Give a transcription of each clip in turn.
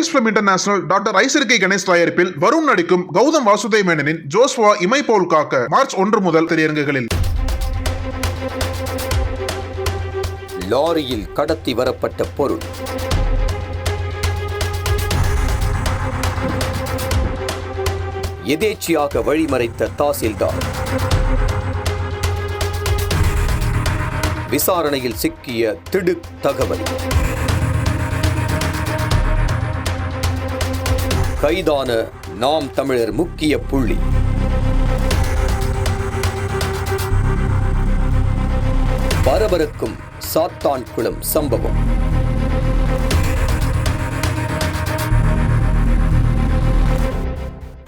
Lions film international doctor ஐசருக்கை கணேஷ் தயாரிப்பில் வருண் நடிக்கும் கௌதம் வாசுதேவ் மேனனின் ஜோஸ்வா இமை போல் காக்க மார்ச் ஒன்று முதல் திரையரங்குகளில். லாரியில் கடத்தி வரப்பட்ட பொருள். எதேச்சியாக வழிமறைத்த தாசில்தார். விசாரணையில் சிக்கிய திடுக் தகவல். கைதான நாம் தமிழர் முக்கிய புள்ளி. பரபரக்கும் சாத்தான்குளம் சம்பவம்.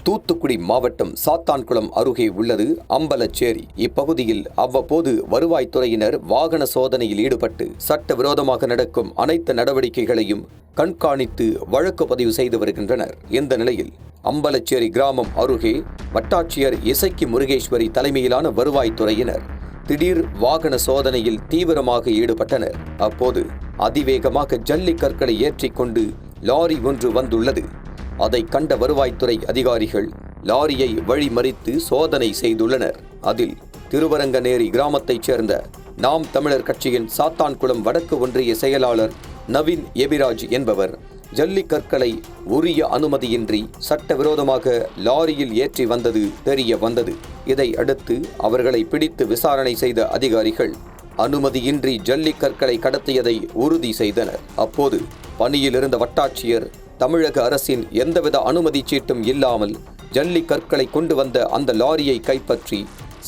தூத்துக்குடி மாவட்டம் சாத்தான்குளம் அருகே உள்ளது அம்பலச்சேரி. இப்பகுதியில் அவ்வப்போது வருவாய்த்துறையினர் வாகன சோதனையில் ஈடுபட்டு சட்டவிரோதமாக நடக்கும் அனைத்து நடவடிக்கைகளையும் கண்காணித்து வழக்கு பதிவு செய்து வருகின்றனர். இந்த நிலையில் அம்பலச்சேரி கிராமம் அருகே வட்டாட்சியர் இசைக்கு முருகேஸ்வரி தலைமையிலான வருவாய்த்துறையினர் திடீர் வாகன சோதனையில் தீவிரமாக ஈடுபட்டனர். அப்போது அதிவேகமாக ஜல்லி கற்களை ஏற்றிக்கொண்டு லாரி ஒன்று வந்துள்ளது. அதை கண்ட வருவாய்த்துறை அதிகாரிகள் லாரியை வழிமறித்து சோதனை செய்துள்ளனர். அதில் திருவரங்கநேரி கிராமத்தைச் சேர்ந்த நாம் தமிழர் கட்சியின் சாத்தான்குளம் வடக்கு ஒன்றிய செயலாளர் நவீன் எபிராஜ் என்பவர் ஜல்லிக்கற்களை உரிய அனுமதியின்றி சட்டவிரோதமாக லாரியில் ஏற்றி வந்தது தெரிய வந்தது. இதை அடுத்து அவர்களை பிடித்து விசாரணை செய்த அதிகாரிகள் அனுமதியின்றி ஜல்லிக்கற்களை கடத்தியதை உறுதி செய்தனர். அப்போது பணியில் இருந்த வட்டாட்சியர் தமிழக அரசின் எந்தவித அனுமதி சீட்டும் இல்லாமல் ஜல்லி கற்களை கொண்டு வந்த அந்த லாரியை கைப்பற்றி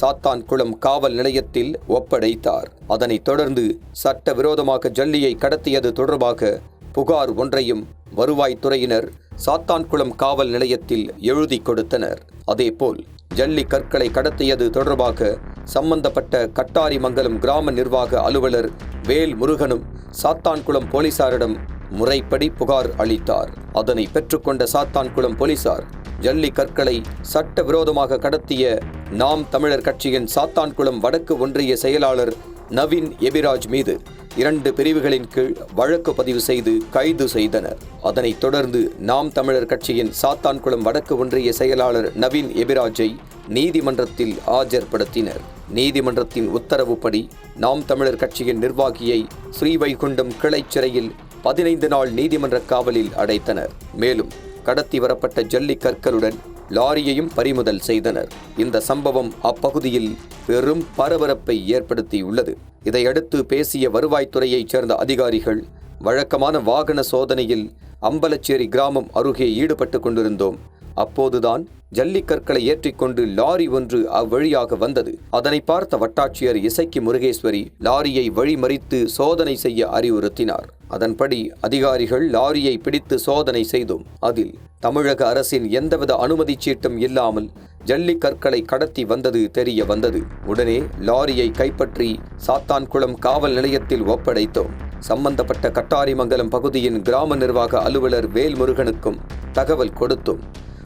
சாத்தான்குளம் காவல் நிலையத்தில் ஒப்படைத்தார். அதனைத் தொடர்ந்து சட்டவிரோதமாக ஜல்லியை கடத்தியது தொடர்பாக புகார் ஒன்றையும் வருவாய்த்துறையினர் சாத்தான்குளம் காவல் நிலையத்தில் எழுதி கொடுத்தனர். அதேபோல் ஜல்லி கற்களை கடத்தியது தொடர்பாக சம்பந்தப்பட்ட கட்டாரிமங்கலம் கிராம நிர்வாக அலுவலர் வேல் முருகனும் சாத்தான்குளம் போலீசாரிடம் முறைப்படி புகார் அளித்தார். அதனை பெற்றுக்கொண்ட சாத்தான்குளம் போலீசார் ஜல்லி கற்களை சட்டவிரோதமாக கடத்திய நாம் தமிழர் கட்சியின் சாத்தான்குளம் வடக்கு ஒன்றிய செயலாளர் நவீன் எபிராஜ் மீது இரண்டு பிரிவுகளின் கீழ் வழக்கு பதிவு செய்து கைது செய்தனர். அதனைத் தொடர்ந்து நாம் தமிழர் கட்சியின் சாத்தான்குளம் வடக்கு ஒன்றிய செயலாளர் நவீன் எபிராஜை நீதிமன்றத்தில் ஆஜர்படுத்தினர். நீதிமன்றத்தின் உத்தரவுப்படி நாம் தமிழர் கட்சியின் நிர்வாகியை ஸ்ரீவைகுண்டம் கிளைச் சிறையில் பதினைந்து நாள் நீதிமன்ற காவலில் அடைத்தனர். மேலும் கடத்தி வரப்பட்ட ஜல்லி கற்களுடன் லாரியையும் பறிமுதல் செய்தனர். இந்த சம்பவம் அப்பகுதியில் பெரும் பரபரப்பை ஏற்படுத்தியுள்ளது. இதையடுத்து பேசிய வருவாய்த்துறையைச் சேர்ந்த அதிகாரிகள் வழக்கமான வாகன சோதனையில் அம்பலச்சேரி கிராமம் அருகே ஈடுபட்டு கொண்டிருந்தோம். அப்போதுதான் ஜல்லிக்கற்களை ஏற்றிக்கொண்டு லாரி ஒன்று அவ்வழியாக வந்தது. அதனை பார்த்த வட்டாட்சியர் இசைக்கு முருகேஸ்வரி லாரியை வழிமறித்து சோதனை செய்ய அறிவுறுத்தினார். அதன்படி அதிகாரிகள் லாரியை பிடித்து சோதனை செய்தோம் அதில் தமிழக அரசின் எந்தவித அனுமதி சீட்டும் இல்லாமல் ஜல்லிக்கற்களை கடத்தி வந்தது தெரிய வந்தது. உடனே லாரியை கைப்பற்றி சாத்தான்குளம் காவல் நிலையத்தில் ஒப்படைத்தோம். சம்பந்தப்பட்ட கட்டாரிமங்கலம் பகுதியின் கிராம நிர்வாக அலுவலர் வேல்முருகனுக்கும் தகவல் கொடுத்தோம்.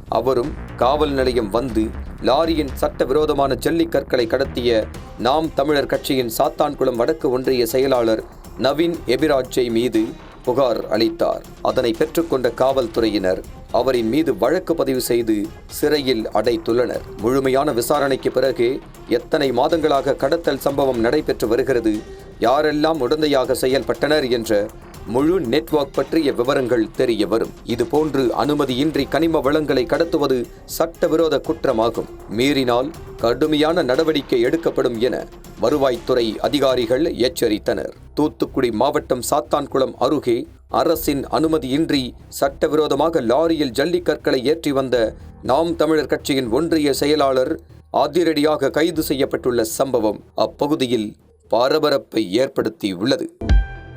அவரும் காவல் நிலையம் வந்து லாரியின் சட்டவிரோதமான ஜல்லிக்கற்களை கடத்திய நாம் தமிழர் கட்சியின் சாத்தான்குளம் வடக்கு ஒன்றிய செயலாளர் நவீன் எபிராஜை மீது புகார் அளித்தார். அதனை பெற்றுக்கொண்ட காவல்துறையினர் அவரின் மீது வழக்கு பதிவு செய்து சிறையில் அடைத்துள்ளனர். முழுமையான விசாரணைக்கு பிறகு எத்தனை மாதங்களாக கடத்தல் சம்பவம் நடைபெற்று வருகிறது யாரெல்லாம் உடந்தையாக செயல்பட்டனர் என்ற முழு நெட்வொர்க் பற்றிய விவரங்கள் தெரிய வரும். இதுபோன்று அனுமதியின்றி கனிம வளங்களை கடத்துவது சட்டவிரோத குற்றமாகும். மீறினால் கடுமையான நடவடிக்கை எடுக்கப்படும் என வருவாய்த்துறை அதிகாரிகள் எச்சரித்தனர். தூத்துக்குடி மாவட்டம் சாத்தான்குளம் அருகே அரசின் அனுமதியின்றி சட்டவிரோதமாக லாரியில் ஜல்லிக்கற்களை ஏற்றி வந்த நாம் தமிழர் கட்சியின் ஒன்றிய செயலாளர் அதிரடியாக கைது செய்யப்பட்டுள்ள சம்பவம் அப்பகுதியில் பரபரப்பை ஏற்படுத்தியுள்ளது.